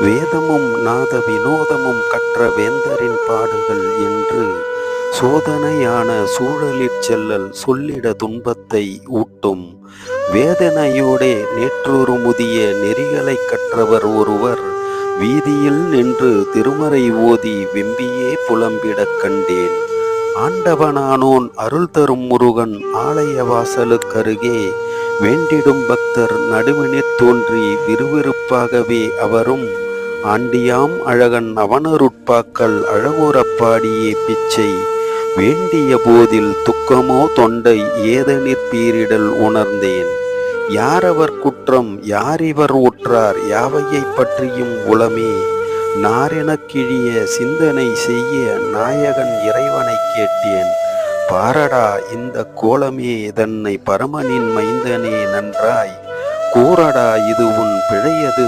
வேதமும் நாத வினோதமும் கற்ற வேந்தரின் பாடுகள் என்று சோதனையான சூழலிற் செல்லல் சொல்லிட துன்பத்தை ஊட்டும். வேதனையோடே நேற்றொரு முதிய நெறிகளைக் கற்றவர் ஒருவர் வீதியில் நின்று திருமறை ஓதி வெம்பியே புலம்பிடக் கண்டேன். ஆண்டவனானோன் அருள் தரும் முருகன் ஆலய வாசலுக்கருகே வேண்டிடும் பக்தர் நடுவினிற் தோன்றி விறுவிறுப்பாகவே அவரும் ஆண்டியாம் அழகன் அவனருட்பாக்கள் அழகுறப்பாடியே பிச்சை. வேண்டிய போதில் துக்கமோ தொண்டை ஏதனிற் பீரிடல் உணர்ந்தேன். யாரவர் குற்றம் யாரிவர் உற்றார் யாவையைப் பற்றியும் உளமே. நாரெனக் கிழிய சிந்தனை செய்ய நாயகன் இறைவனைக் கேட்டேன். பாரடா இந்த கோலமே தன்னை பரமனின் மைந்தனே நன்றாய். கூறடா இது உன் பிழையது